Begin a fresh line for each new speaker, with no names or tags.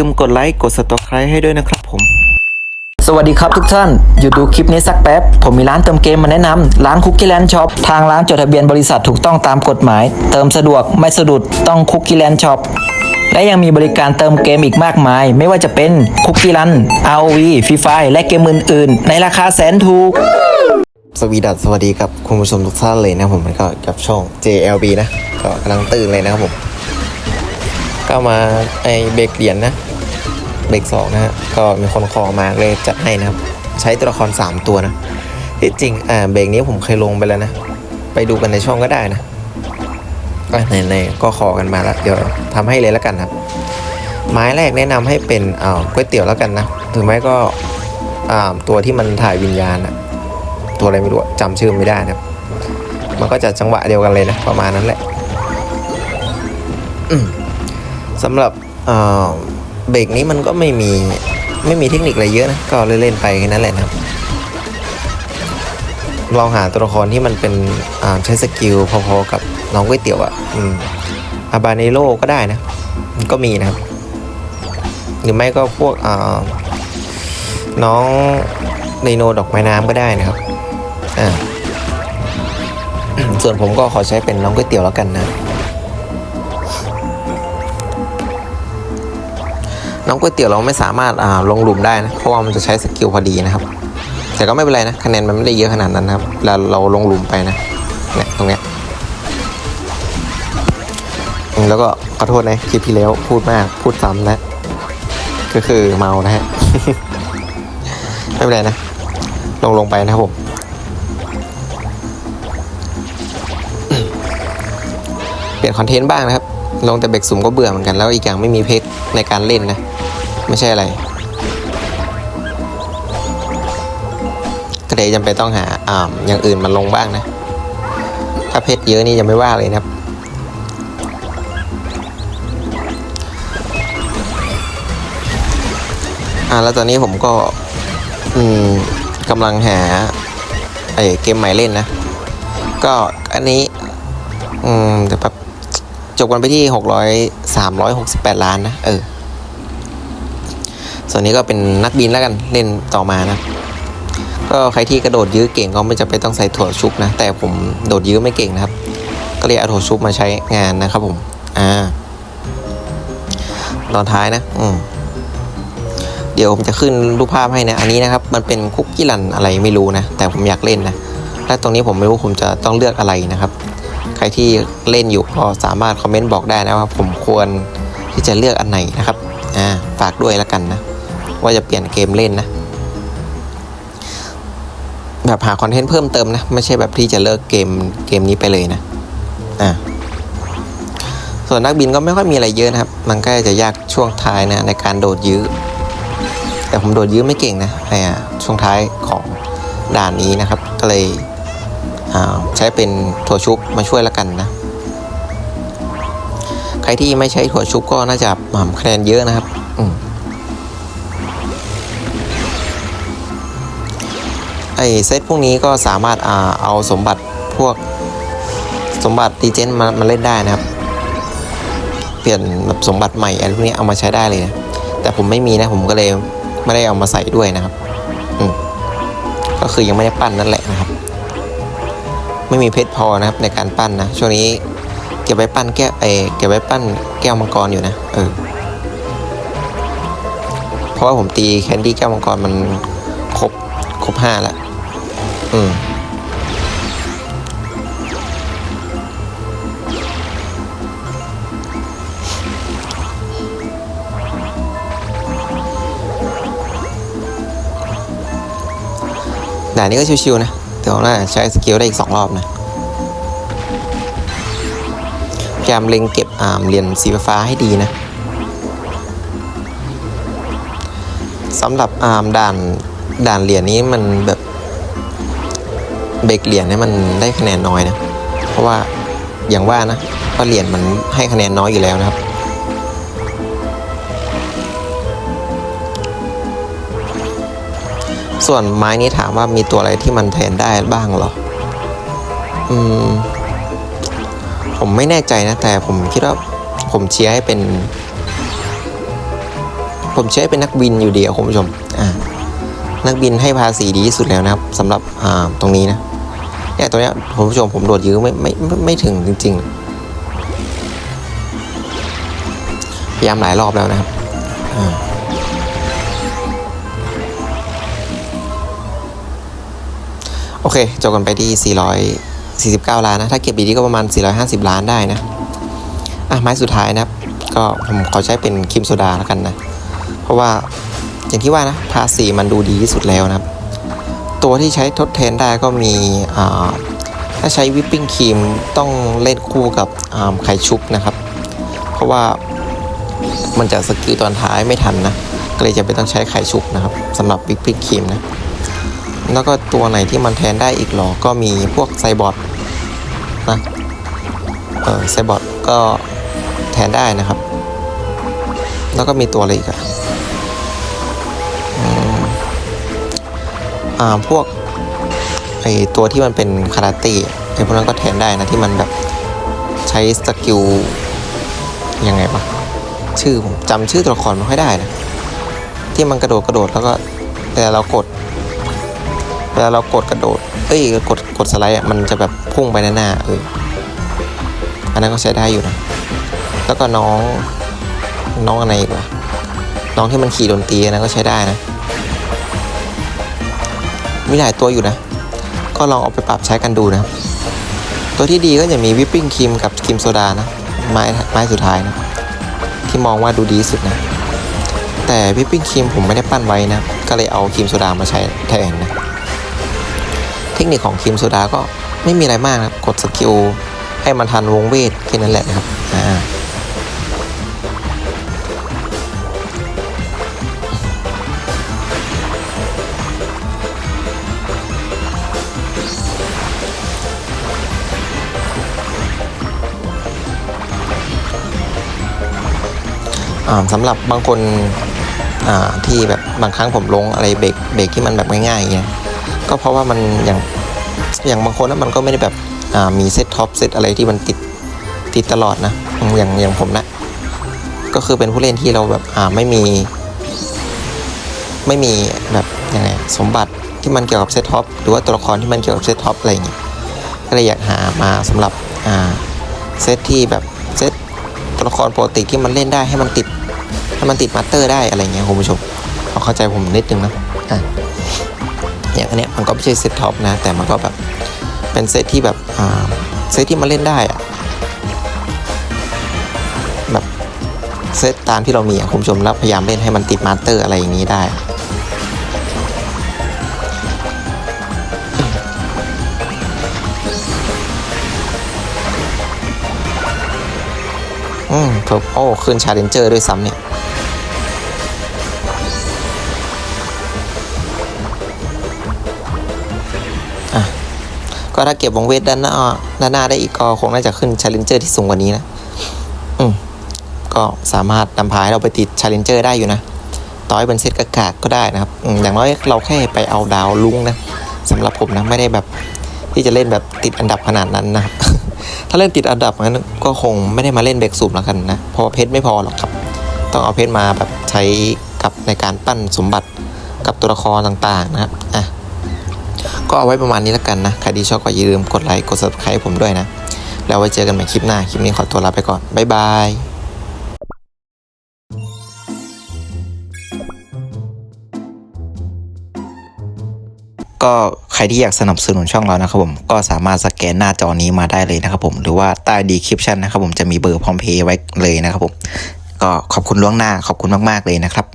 ลืมกดไลค์กด subscribe ให้ด้วยนะครับผม
สวัสดีครับทุกท่านหยุดดูคลิปนี้สักแป๊บ ผมมีร้านเติมเกมมาแนะนำร้านคุกกี้แลนด์ช็อปทางร้านจดทะเบียนบริษัทถูกต้องตามกฎหมาย เติมสะดวกไม่สะดุดต้องคุกกี้แลนด์ช็อปและยังมีบริการเติมเกมอีกมากมาย ไม่ว่าจะเป็นคุกกี้รัน ROV ฟรีไฟและเกมอื่นๆ ในราคาแสนถูก
สวีดัสสวัสดีกับคุณผู้ชมทุกท่านเลยนะผมก็กับช่อง JLB นะก็กำลังตื่นเลยนะครับผม ก็มาไอเบรกเหรียญนะเบรกสองนะฮะก็มีคนขอมาเลยจัดให้นะครับ ใช้ตัวละคร 3 ตัวนะที่จริงอ่าเบรกนี้ผมเคยลงไปแล้วนะ ไปดูกันในช่องก็ได้นะไหนๆก็ขอกันมาแล้วเดี๋ยวทำให้เลยแล้วกันครับ ไม้แรกแนะนำให้เป็นอ่าก๋วยเตี๋ยวแล้วกันนะถึงแม้ก็อ่าตัวที่มันถ่ายวิญญาณอะตัวอะไรไม่รู้จำชื่อไม่ได้นะครับ มันก็จะจังหวะเดียวกันเลยนะประมาณนั้นแหละ อืม สำหรับเบรกนี้มันก็ไม่มีไม่มีเทคนิคอะไรเยอะนะ ก็เล่นๆไปแค่นั้นแหละนะครับลองหาตัวละครที่มันเป็นใช้สกิลพอๆกับน้องก๋วยเตี๋ยวอะ่ะอืมอาบาเนโลก็ได้นะ ก็มีนะครับ หรือไม่ก็พวกน้องไดโนดอกไม้น้ำก็ได้นะครับอ่าส่วนผมก็ขอใช้เป็นน้องก๋วยเตี๋ยวแล้วกันนะ น้องก๋วยเตี๋ยวเราไม่สามารถลงหลุมได้นะเพราะว่ามันจะใช้สกิลพอดีนะครับ แต่ก็ไม่เป็นไรนะคะแนนมันไม่ได้เยอะขนาดนั้นนะครับเราเราลงหลุมไปนะเนี่ยตรงเนี้ยแล้วก็ขอโทษนะคลิปที่แล้วพูดมากพูดซ้ำนะ ก็คือเมานะฮะไม่เป็นไรนะ ลงลงไปนะครับผมเปลี่ยนคอนเทนต์บ้างนะครับ ลงแต่เบรกสุ่มก็เบื่อเหมือนกันแล้วอีกอย่างไม่มีเพชรในการเล่นนะ ไม่ใช่อะไรก็เลยจำเป็นต้องหาอ่าอย่างอื่นมาลงบ้างนะ ถ้าเพชรเยอะนี่จะไม่ว่าเลยนะครับอ่าแล้วตอนนี้ผมก็ อืมกำลังหาไอเกมใหม่เล่นนะ ก็อันนี้ อืมเดี๋ยวแป๊บ จบกันไปที่หกร้อยสามร้อยหกสิบแปดล้านนะ เออ ส่วนนี้ก็เป็นนักบินแล้วกันเล่นต่อมานะ ก็ใครที่กระโดดยื้อเก่งก็ไม่จะไปนต้องใส่ถั่วชุบนะ แต่ผมโดดยื้อไม่เก่งนะครับ ก็เลยเอาถั่วชุบมาใช้งานนะครับผม อ่า ตอนท้ายนะ อืมเดี๋ยวผมจะขึ้นรูปภาพให้นะ อันนี้นะครับ มันเป็นคุกกี้รันอะไรไม่รู้นะ แต่ผมอยากเล่นนะ และตรงนี้ผมไม่รู้ผมจะต้องเลือกอะไรนะครับ ใครที่เล่นอยู่ก็สามารถคอมเมนต์บอกได้นะว่าผมควรที่จะเลือกอันไหนนะครับอ่าฝากด้วยแล้วกันนะ ว่าจะเปลี่ยนเกมเล่นนะ แบบหาคอนเทนต์เพิ่มเติมนะ ไม่ใช่แบบที่จะเลิกเกมเกมนี้ไปเลยนะอ่าส่วนนักบินก็ไม่ค่อยมีอะไรเยอะนะครับ มันก็จะยากช่วงท้ายนะในการโดดยื้อ แต่ผมโดดยื้อไม่เก่งนะในอะช่วงท้ายของด่านนี้นะครับ ก็เลย ใช้เป็นถั่วชุบมาช่วยแล้วกันนะ ใครที่ไม่ใช้ถั่วชุบก็น่าจะอ่าคะแนนเยอะนะครับอืไอเซตพวกนี้ก็สามารถอาเอาสมบัติพวกสมบัติดีเจนมามาเล่นได้นะครับ เปลี่ยนแบบสมบัติใหม่อะไรพวกนี้เอามาใช้ได้เลยนะแต่ผมไม่มีนะผมก็เลยไม่ได้เอามาใส่ด้วยนะครับ อืมก็คือยังไม่ได้ปั้นนั่นแหละนะครับ ไม่มีเพชรพอนะครับในการปั้นนะ ช่วงนี้เก็บไว้ปั้นแก้วเอเก็บไว้ปั้นแก้วมังกรอยู่นะเออเพราะว่าผมตีแคนดี้แก้วมังกรมันครบครบห้าแล้วอืมด่านนี้ก็ชิวๆนะ แต่ว่าน่าใช้สกิลได้อีกสองรอบนะ พยายามเล็งเก็บอาร์มเหรียญสีฟ้าให้ดีนะสำหรับอาร์มด่านด่านเหรียญนี้มันแบบเบรกเหรียญเนี่ยมันได้คะแนนน้อยนะ เพราะว่าอย่างว่านะว่าเหรียญมันให้คะแนนน้อยอยู่แล้วนะครับ ส่วนไม้นี้ถามว่ามีตัวอะไรที่มันแทนได้บ้างหรอ อืม ผมไม่แน่ใจนะ แต่ผมคิดว่าผมเชียร์ให้เป็น ผมเชียร์ใช้เป็นนักบินอยู่เดียวคุณผู้ชม อ่า นักบินให้ภาษีดีที่สุดแล้วนะครับสำหรับอ่าตรงนี้นะเนี่ยตัวเนี้ยคุณผู้ชมผมโดดยื้อไม่ไม่ไม่ไม่ถึงจริง ๆ พยายามหลายรอบแล้วนะครับอ่า เคจบกันไปที่ 449 ล้านนะ ถ้าเก็บดีๆก็ประมาณ 450 ล้านได้นะ อะ ไม้สุดท้ายนะครับ ก็ผมขอใช้เป็นครีมโซดาแล้วกันนะ เพราะว่าอย่างที่ว่านะภาษีมันดูดีที่สุดแล้วนะครับ ตัวที่ใช้ทดแทนได้ก็มีอ่าถ้าใช้วิปปิ้งครีมต้องเล่นคู่กับอ่าไข่ชุบนะครับ เพราะว่ามันจะสกิลตอนท้ายไม่ทันนะ ก็เลยจะเป็นต้องใช้ไข่ชุบนะครับสำหรับวิปปิ้งครีมนะ แล้วก็ตัวไหนที่มันแทนได้อีกหรอ ก็มีพวกไซบอร์ดนะ เออไซบอร์ดก็แทนได้นะครับ แล้วก็มีตัวอะไรอีกอะอ่า พวกไอตัวที่มันเป็นคาราเต้ไอพวกนั้นก็แทนได้นะที่มันแบบใช้สกิลยังไงปะชื่อผมจำชื่อตัวละครไม่ค่อยได้นะ ที่มันกระโดดกระโดดแล้วก็แต่เรากด วลาเรากดกระโดด เอ้ยกดกดสไลด์มันจะแบบพุ่งไปหน้าเอออันนั้นก็ใช้ได้อยู่นะ แล้วก็น้องน้องอะไรอีกวะน้องที่มันขี่ดนตรีนนั้นก็ใช้ได้นะ มีหลายตัวอยู่นะ ก็ลองเอาไปปรับใช้กันดูนะ ตัวที่ดีก็จะมีวิปปิ้งครีมกับครีมโซดานะ ไม้ไม้สุดท้ายนะ ที่มองว่าดูดีสุดนะ แต่วิปปิ้งครีมผมไม่ได้ปั้นไว้นะ ก็เลยเอาครีมโซดามาใช้แทนนะ ทคนิคของครีมโซดาก็ไม่มีอะไรมากครับ กดสกิลให้มันทันวงเวทแค่นั้นแหละครับอ่าสำหรับบางคนที่แบบบางครั้งผมลงอะไรเบรกเบรกที่มันแบบง่ายๆอย่างเงี้ย ก็เพราะว่ามันอย่างอย่างบางคนนะมันก็ไม่ได้แบบมีเซตท็อปเซตอะไรที่มันติดติดตลอดนะอย่างอย่างผมนะ ก็คือเป็นผู้เล่นที่เราแบบไม่มี ไม่มีแบบยังไงสมบัติที่มันเกี่ยวกับเซตท็อปหรือว่าตัวละครที่มันเกี่ยวกับเซตท็อปอะไรอย่างเงี้ยก็เลยอยากหามาสำหรับเซตที่แบบเซตตัวละครปกติที่มันเล่นได้ให้มันติดให้มันติดมาสเตอร์ได้อะไรเงี้ยคุณผู้ชมเอาเข้าใจผมนิดนึงนะอะ อย่างอันเนี้ยมันก็ไม่ใช่เซตท็อปนะ แต่มันก็แบบเป็นเซตที่แบบเซตที่มันเล่นได้อะแบบเซตตามที่เรามีอะคุณผู้ชมแล้วพยายามเล่นให้มันติดมาสเตอร์อะไรอย่างนี้ได้อืมผมโอ้ขึ้นชาเลนเจอร์ด้วยซ้ำเนี่ย ก็ถ้าเก็บวงเวทด้านหน้าด้านหน้าได้อีกก็คงน่าจะขึ้นชาเลนเจอร์ที่สูงกว่านี้นะ อืมก็สามารถนำพาให้เราไปติดชาเลนเจอร์ได้อยู่นะ ต่อให้เป็นเซตกากก็ได้นะครับออย่างน้อยเราแค่ไปเอาดาวลุงนะสำหรับผมนะไม่ได้แบบที่จะเล่นแบบติดอันดับขนาดนั้นนะครับ ถ้าเล่นติดอันดับงั้นก็คงไม่ได้มาเล่นเบรกสูบแล้วกันนะ เพราะเพชรไม่พอหรอกครับ ต้องเอาเพชรมาแบบใช้กับในการปั้นสมบัติกับตัวละครต่างๆนะครับอะ ก็เอาไว้ประมาณนี้แล้วกันนะ ใครที่ชอบก็อย่าลืมกดไลค์ กด subscribe ผมด้วยนะ แล้วไว้เจอกันใหม่คลิปหน้า คลิปนี้ขอตัวลาไปก่อน บ๊ายบาย
ก็ใครที่อยากสนับสนุนช่องเรานะครับผมก็สามารถสแกนหน้าจอนี้มาได้เลยนะครับผมหรือว่าใต้ดีคริปชันนะครับผมจะมีเบอร์พร้อมเพย์ไว้เลยนะครับผมก็ขอบคุณล่วงหน้าขอบคุณมาก ๆ เลยนะครับ